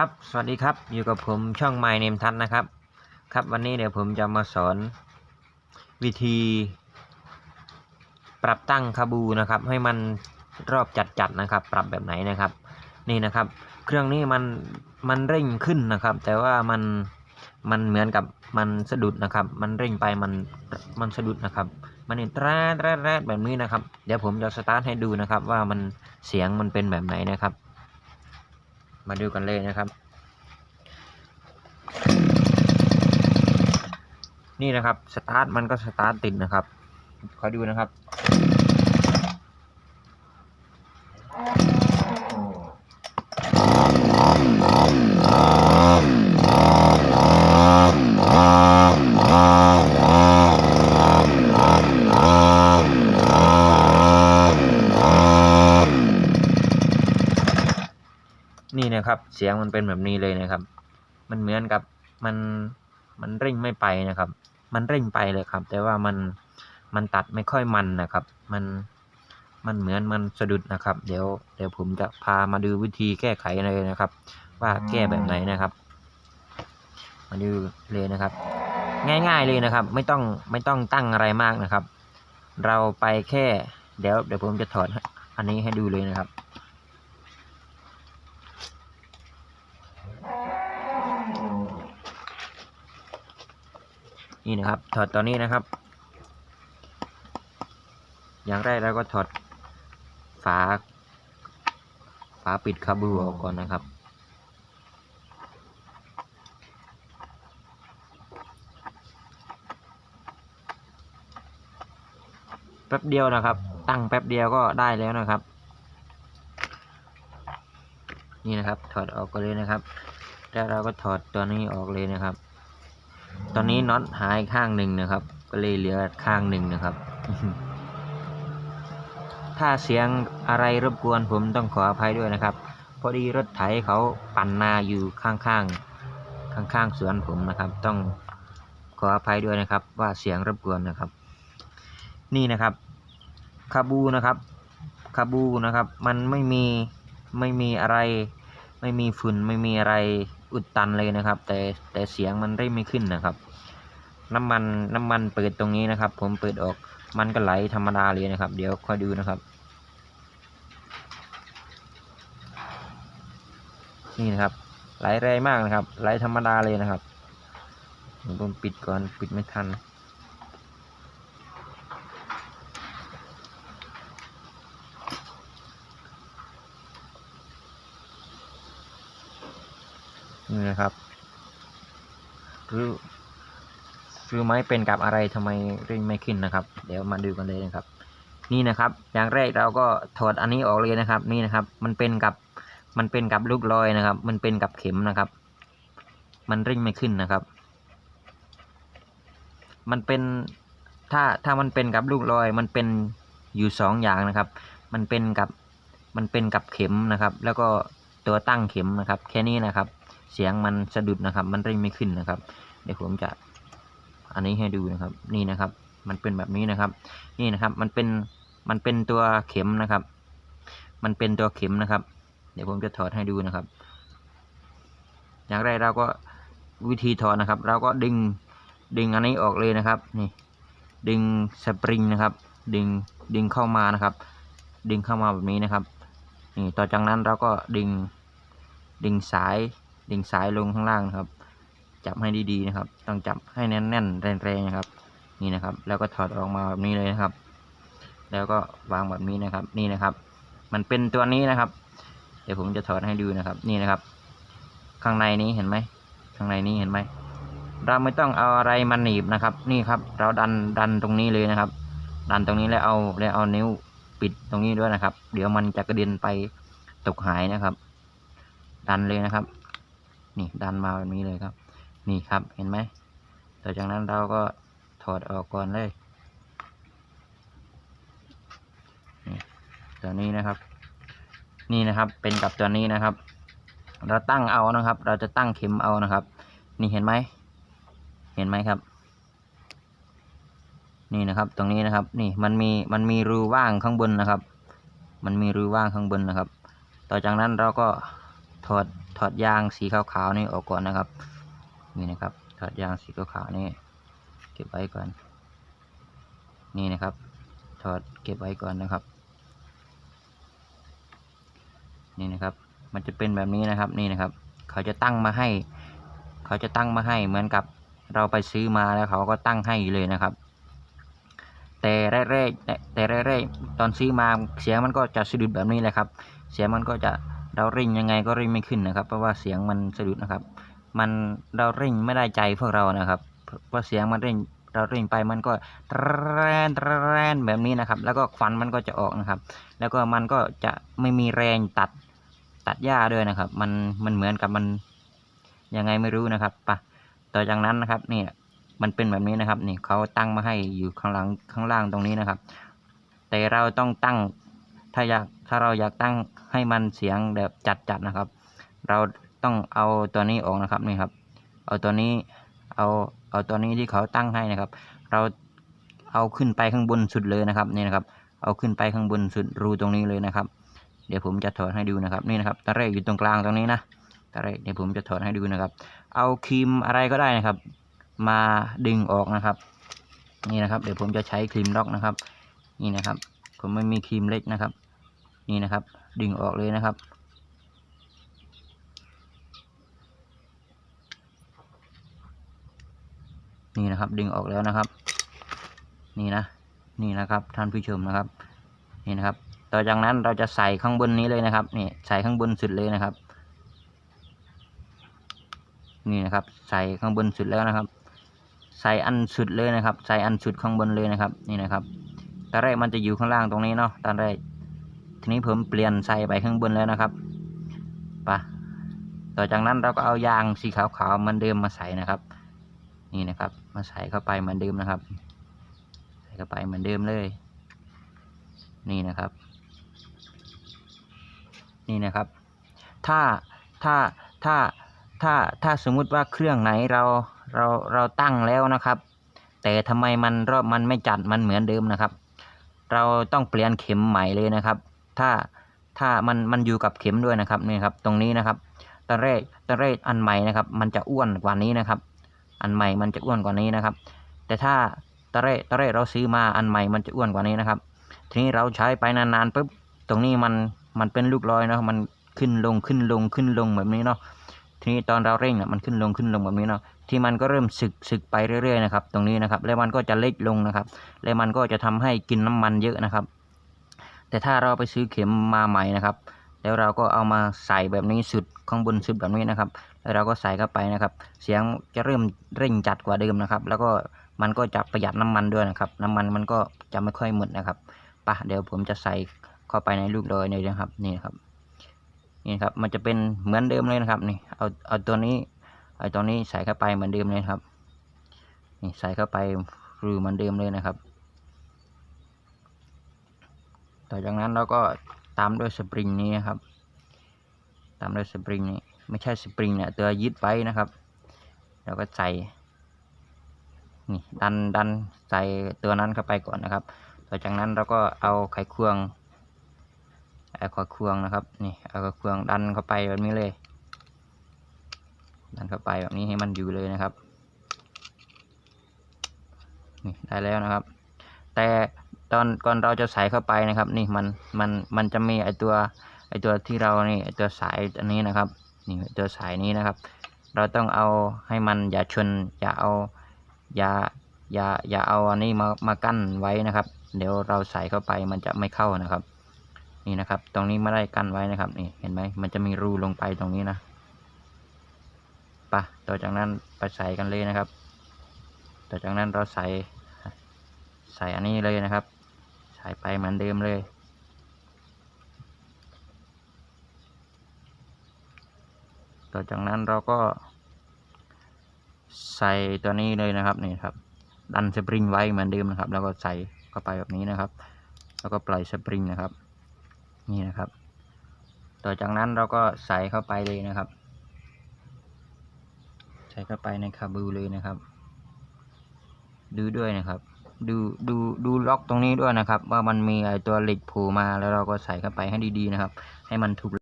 ครับ สวัสดีครับ อยู่กับผมช่อง My Name ทัศนนะครับ ครับวันนี้เดี๋ยวผมจะมาสอน วิธี ปรับตั้งคาบูนะครับ ให้มันรอบจัดๆนะครับ ปรับแบบไหนนะครับ นี่นะครับ เครื่องนี้มันมันเร่งขึ้นนะครับ แต่ว่ามันมันเหมือนกับมันสะดุดนะครับ มันเร่งไปมันมันสะดุดนะครับ มันนี่แร่แร่แร่แบบนี้นะครับ เดี๋ยวผมจะสตาร์ทให้ดูนะครับ ว่ามันเสียงมันเป็นแบบไหนนะครับ มาดูกันเลยนะครับ นี่นะครับสตาร์ทมันก็สตาร์ทติดนะครับขอดูนะครับ นะครับ เสียงมันเป็นแบบนี้เลยนะครับ มันเหมือนกับมันมันเร่งไม่ไปนะครับ มันเร่งไปเลยครับ แต่ว่ามันมันตัดไม่ค่อยมันนะครับ มันมันเหมือนมันสะดุดนะครับ เดี๋ยวเดี๋ยวผมจะพามาดูวิธีแก้ไขเลยนะครับ ว่าแก้แบบไหนนะครับ มาดูเลยนะครับ ง่าย ๆเลยนะครับ ไม่ต้องไม่ต้องตั้งอะไรมากนะครับ เราไปแค่ เดี๋ยวเดี๋ยวผมจะถอดอันนี้ให้ดูเลยนะครับ นี่นะครับ ถอดตอนนี้นะครับ อย่างแรกเราก็ถอดฝา ฝาปิดคาบูออกก่อนนะครับ แป๊บเดียวนะครับ ตั้งแป๊บเดียวก็ได้แล้วนะครับ นี่นะครับ ถอดออกก็เลยนะครับ แล้วเราก็ถอดตัวนี้ออกเลยนะครับ ตอนนี้น็อตหายข้างหนึ่งนะครับ ก็เลยเหลือข้างหนึ่งนะครับ ถ้าเสียงอะไรรบกวนผมต้องขออภัยด้วยนะครับ พอดีรถไถเขาปั่นนาอยู่ข้างๆข้างๆสวนผมนะครับ ต้องขออภัยด้วยนะครับ ว่าเสียงรบกวนนะครับ นี่นะครับคาบูนะครับคาบูนะครับ มันไม่มีไม่มีอะไร ไม่มีฝุ่นไม่มีอะไรอุดตันเลยนะครับ แต่แต่เสียงมันเร่งไม่ขึ้นนะครับ น้ำมันน้ำมันเปิดตรงนี้นะครับ ผมเปิดออกมันก็ไหลธรรมดาเลยนะครับ เดี๋ยวคอยดูนะครับ นี่นะครับ ไหลแรงมากนะครับ ไหลธรรมดาเลยนะครับผมปิดก่อนปิดไม่ทันนี่นะครับคือ รู้รู้ไหมเป็นกับอะไรทำไมเร่งไม่ขึ้นนะครับ เดี๋ยวมาดูกันเลยนะครับ นี่นะครับ อย่างแรกเราก็ถอดอันนี้ออกเลยนะครับ นี่นะครับ มันเป็นกับมันเป็นกับลูกลอยนะครับ มันเป็นกับเข็มนะครับ มันเร่งไม่ขึ้นนะครับ มันเป็นถ้าถ้ามันเป็นกับลูกลอย มันเป็นอยู่สองอย่างนะครับ มันเป็นกับมันเป็นกับเข็มนะครับ แล้วก็ตัวตั้งเข็มนะครับ แค่นี้นะครับ เสียงมันสะดุดนะครับ มันเร่งไม่ขึ้นนะครับ เดี๋ยวผมจะ อันนี้ให้ดูนะครับนี่นะครับ มันเป็นแบบนี้นะครับ นี่นะครับมันเป็นมันเป็นตัวเข็มนะครับ มันเป็นตัวเข็มนะครับ เดี๋ยวผมจะถอดให้ดูนะครับ อย่างแรเราก็วิธีถอดนะครับ เราก็ดึงดึงอันนี้ออกเลยนะครับ นี่ ดึงสปริงนะครับ ดึงดึงเข้ามานะครับ ดึงเข้ามาแบบนี้นะครับนี่ต่อจากนั้นเราก็ดึงดึงสายดึงสายลงข้างล่างนะครับ จับให้ดีๆนะครับ ต้องจับให้แน่นๆแรงๆนะครับ นี่นะครับ แล้วก็ถอดออกมาแบบนี้เลยนะครับ แล้วก็วางแบบนี้นะครับ นี่นะครับ มันเป็นตัวนี้นะครับ เดี๋ยวผมจะถอดให้ดูนะครับ นี่นะครับ ข้างในนี้เห็นไหมข้างในนี้เห็นไหมเราไม่ต้องเอาอะไรมาหนีบนะครับ นี่ครับ เราดันดันตรงนี้เลยนะครับ ดันตรงนี้แล้วเอาแล้วเอานิ้วปิดตรงนี้ด้วยนะครับ เดี๋ยวมันจะกระเด็นไปตกหายนะครับ ดันเลยนะครับ นี่ดันมาแบบนี้เลยครับ นี่ครับเห็นไหมต่อจากนั้นเราก็ถอดออกก่อนเลยตัวนี้นะครับ นี่นะครับเป็นกับตัวนี้นะครับ เราตั้งเอานะครับ เราจะตั้งเข็มเอานะครับ นี่เห็นไหมเห็นไหมครับ นี่นะครับตรงนี้นะครับ นี่มันมีมันมีรูว่างข้างบนนะครับ มันมีรูว่างข้างบนนะครับ ต่อจากนั้นเราก็ถอดถอดยางสีขาวๆนี่ออกก่อนนะครับ นี่นะครับถอดยางสีขาวๆนี่เก็บไว้ก่อน นี่นะครับ ถอดเก็บไว้ก่อนนะครับ นี่นะครับ มันจะเป็นแบบนี้นะครับ นี่นะครับ เขาจะตั้งมาให้ เขาจะตั้งมาให้เหมือนกับเราไปซื้อมาแล้วเขาก็ตั้งให้เลยนะครับ แต่แรกๆแต่แต่แรกๆตอนซื้อมาเสียงมันก็จะสะดุดแบบนี้แหละครับ เสียงมันก็จะเราเร่งยังไงก็เร่งไม่ขึ้นนะครับ เพราะว่าเสียงมันสะดุดนะครับ มันเราเร่งไม่ได้ใจพวกเรานะครับเพราะเสียงมันเร่งเราเร่งไปมันก็แรนแรนแบบนี้นะครับ แล้วก็ควันมันก็จะออกนะครับ แล้วก็มันก็จะไม่มีแรงตัดตัดหญ้าด้วยนะครับ มันมันเหมือนกับมันยังไงไม่รู้นะครับปะต่อจากนั้นนะครับนี่มันเป็นแบบนี้นะครับนี่เขาตั้งมาให้อยู่ข้างหลังข้างล่างตรงนี้นะครับ แต่เราต้องตั้งถ้าอยากถ้าเราอยากตั้งให้มันเสียงแบบจัดๆนะครับ เรา ต้องเอาตัวนี้ออกนะครับนี่ครับ เอาตัวนี้เอาเอาตัวนี้ที่เขาตั้งให้นะครับ เราเอาขึ้นไปข้างบนสุดเลยนะครับนี่นะครับ เอาขึ้นไปข้างบนสุดรูตรงนี้เลยนะครับ เดี๋ยวผมจะถอดให้ดูนะครับนี่นะครับตะเรกอยู่ตรงกลางตรงนี้นะตะเรกเดี๋ยวผมจะถอดให้ดูนะครับ เอาครีมอะไรก็ได้นะครับ มาดึงออกนะครับ นี่นะครับ เดี๋ยวผมจะใช้ครีมล็อกนะครับ นี่นะครับ ผมไม่มีครีมเล็กนะครับ นี่นะครับ ดึงออกเลยนะครับ นี่นะครับ ดึงออกแล้วนะครับ นี่นะ นี่นะครับ ท่านผู้ชมนะครับ นี่นะครับ ต่อจากนั้นเราจะใส่ข้างบนนี้เลยนะครับ นี่ใส่ข้างบนสุดเลยนะครับ นี่นะครับ ใส่ข้างบนสุดแล้วนะครับ ใส่อันสุดเลยนะครับ ใส่อันสุดข้างบนเลยนะครับ นี่นะครับ ตอนแรกมันจะอยู่ข้างล่างตรงนี้เนาะ ตอนแรก ทีนี้ผมเปลี่ยนใส่ไปข้างบนแล้วนะครับไปะต่อจากนั้นเราก็เอายางสีขาวๆเหมือนเดิมมาใส่นะครับ นี่นะครับ มาใส่เข้าไปเหมือนเดิมนะครับ ใส่เข้าไปเหมือนเดิมเลย นี่นะครับ นี่นะครับ ถ้าถ้าถ้าถ้าถ้าสมมุติว่าเครื่องไหนเราเราเราตั้งแล้วนะครับ แต่ทำไมมันรอบมันไม่จัดมันเหมือนเดิมนะครับ เราต้องเปลี่ยนเข็มใหม่เลยนะครับ ถ้าถ้ามันมันอยู่กับเข็มด้วยนะครับนี่ครับ ตรงนี้นะครับตอนแรกตอนแรกอันใหม่นะครับ มันจะอ้วนกว่านี้นะครับ อันใหม่มันจะอ้วนกว่านี้นะครับ แต่ถ้าตอนแรกตอนแรกเราซื้อมาอันใหม่มันจะอ้วนกว่านี้นะครับ ทีนี้เราใช้ไปนานๆปุ๊บตรงนี้มันมันเป็นลูกรอยเนาะมันขึ้นลงขึ้นลงขึ้นลงแบบนี้เนาะทีนี้ตอนเราเร่งเนี่ยมันขึ้นลงขึ้นลงแบบนี้เนาะที่มันก็เริ่มสึกสึกไปเรื่อยๆนะครับ ตรงนี้นะครับ แล้วมันก็จะเล็กลงนะครับ แล้วมันก็จะทำให้กินน้ำมันเยอะนะครับ แต่ถ้าเราไปซื้อเข็มมาใหม่นะครับ แล้วเราก็เอามาใส่แบบนี้สุดข้างบนสุดแบบนี้นะครับ เราก็ใส่เข้าไปนะครับ เสียงจะเริ่มเร่งจัดกว่าเดิมนะครับ แล้วก็มันก็จะประหยัดน้ำมันด้วยนะครับ น้ำมันมันก็จะไม่ค่อยหมดนะครับปะเดี๋ยวผมจะใส่เข้าไปในลูกดยเลยนะครับนี่นะครับนี่ครับ มันจะเป็นเหมือนเดิมเลยนะครับ นี่เอาเอาตัวนี้เอาตัวนี้ใส่เข้าไปเหมือนเดิมเลยครับนี่ใส่เข้าไปรูเหมือนเดิมเลยนะครับ ต่อจากนั้นเราก็ตามด้วยสปริงนี้นะครับ ตามด้วยสปริงนี้ ไม่ใช่สปริงเนี่ยตัวยึดไว้นะครับเราก็ใส่นี่ดันดันใส่ตัวนั้นเข้าไปก่อนนะครับ ต่อจากนั้นเราก็เอาไขควงเอาไขควงนะครับนี่เอาไขควงดันเข้าไปแบบนี้เลย ดันเข้าไปแบบนี้ให้มันอยู่เลยนะครับนี่ได้แล้วนะครับ แต่ตอนก่อนเราจะใส่เข้าไปนะครับ นี่มันมันมันจะมีไอตัวไอตัวที่เรานี่ไอตัวสายอันนี้นะครับ นี่ตัวสายนี้นะครับ เราต้องเอาให้มันอย่าชนอย่าเอาอย่าอย่าอย่าเอาอันนี้มามากั้นไว้นะครับ เดี๋ยวเราใส่เข้าไปมันจะไม่เข้านะครับ นี่นะครับ ตรงนี้ไม่ได้กั้นไว้นะครับนี่เห็นไหมมันจะมีรูลงไปตรงนี้นะปะต่อจากนั้นไปใส่กันเลยนะครับ ต่อจากนั้นเราใส่ใส่อันนี้เลยนะครับ ใส่ไปเหมือนเดิมเลย ต่อจากนั้นเราก็ ใส่ตัวนี้เลยนะครับนี่ครับ ดันสปริงไว้เหมือนเดิมนะครับ แล้วก็ใส่เข้าไปแบบนี้นะครับ แล้วก็ปล่อยสปริงนะครับ นี่นะครับ ต่อจากนั้นเราก็ใส่เข้าไปเลยนะครับ ใส่เข้าไปในคาบูเลยนะครับ ดูด้วยนะครับดูดูดูล็อกตรงนี้ด้วยนะครับ ว่ามันมีไอตัวเหล็กโผล่มาแล้วเราก็ใส่เข้าไปให้ดีๆนะครับ ให้มันถูก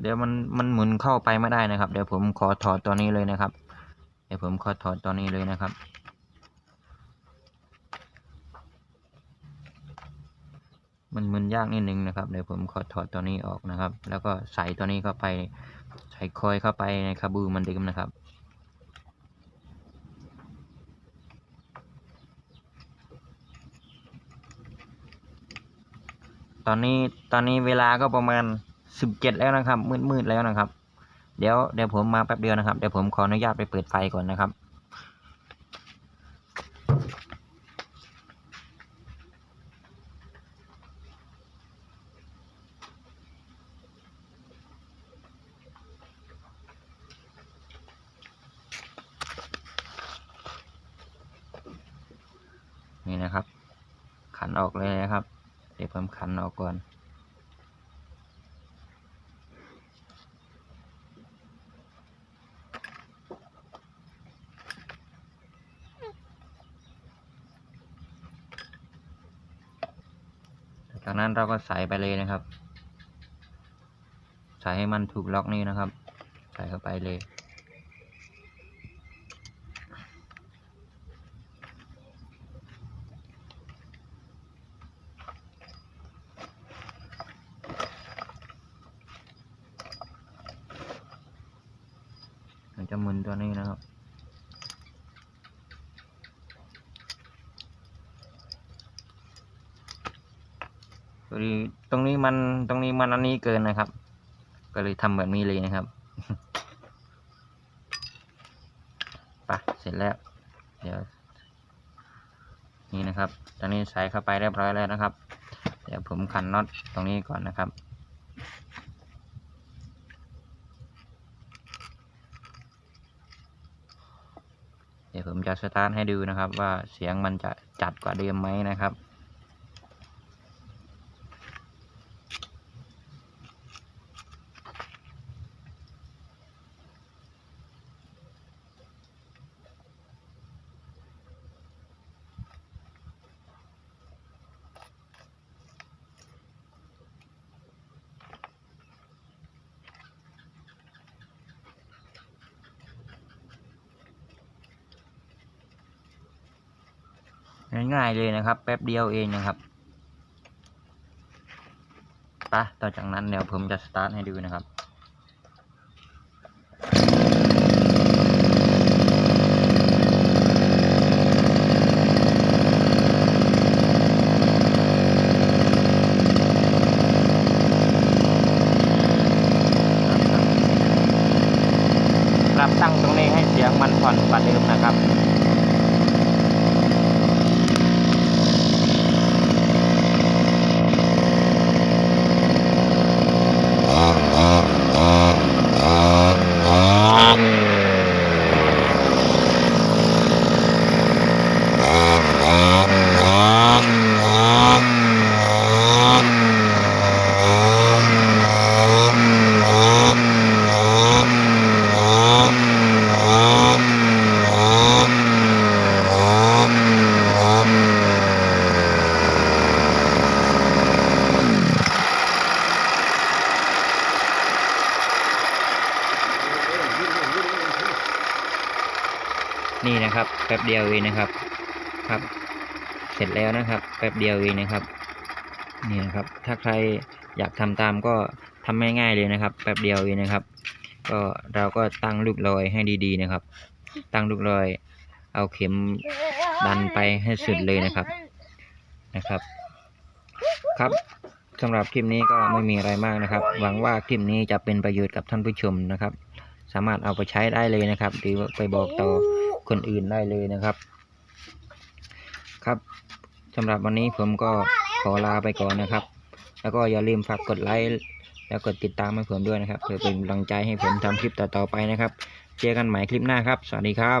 เดี๋ยวมันมันหมุนเข้าไปไม่ได้นะครับ เดี๋ยวผมขอถอดตัวนี้เลยนะครับ เดี๋ยวผมขอถอดตัวนี้เลยนะครับ มันมันยากนิดนึงนะครับ เดี๋ยวผมขอถอดตัวนี้ออกนะครับ แล้วก็ใส่ตัวนี้เข้าไป ใส่คอยเข้าไปในคาบูมันเดิมนะครับตอนนี้ตอนนี้เวลาก็ประมาณ สิบเจ็ดแล้วนะครับ มืดมืดแล้วนะครับ เดี๋ยวเดี๋ยวผมมาแป๊บเดียวนะครับ เดี๋ยวผมขออนุญาตไปเปิดไฟก่อนนะครับนี่นะครับ ขันออกเลยนะครับ เดี๋ยวผมขันออกก่อน นั้นเราก็ใส่ไปเลยนะครับ ใส่ให้มันถูกล็อกนี่นะครับ ใส่เข้าไปเลยจะหมุนตัวนี้นะครับ พอดีตรงนี้มันตรงนี้มันอันนี้เกินนะครับ ก็เลยทำแบบนี้เลยนะครับปะเสร็จแล้ว เดี๋ยว นี่นะครับ ตอนนี้ใส่เข้าไปเรียบร้อยแล้วนะครับ เดี๋ยวผมขันน็อตตรงนี้ก่อนนะครับเดี๋ยวผมจะสตาร์ทให้ดูนะครับ ว่าเสียงมันจะจัดกว่าเดิมไหมนะครับ ง่ายๆเลยนะครับ แป๊บเดียวเองนะครับปะต่อจากนั้นเดี๋ยวผมจะสตาร์ทให้ดูนะครับ ปรับตั้งตรงนี้ให้เสียงมันผ่อนกว่าเดิมนะครับ นะครับแป๊บเดียวเองนะครับครับ เสร็จแล้วนะครับแป๊บเดียวเองนะครับนี่นะครับ ถ้าใครอยากทำตามก็ทำง่ายๆเลยนะครับ แป๊บเดียวเองนะครับ ก็เราก็ตั้งลูกลอยให้ดีๆนะครับ ตั้งลูกลอย เอาเข็มดันไปให้สุดเลยนะครับนะครับ ครับสำหรับคลิปนี้ก็ไม่มีอะไรมากนะครับ หวังว่าคลิปนี้จะเป็นประโยชน์กับท่านผู้ชมนะครับ สามารถเอาไปใช้ได้เลยนะครับ หรือไปบอกต่อ คนอื่นได้เลยนะครับ ครับสำหรับวันนี้ผมก็ขอลาไปก่อนนะครับ แล้วก็อย่าลืมฝากกดไลค์แล้วกดติดตามให้ผมด้วยนะครับ เพื่อเป็นกำลังใจให้ผมทำคลิปต่อๆไปนะครับ เจอกันใหม่คลิปหน้าครับ สวัสดีครับ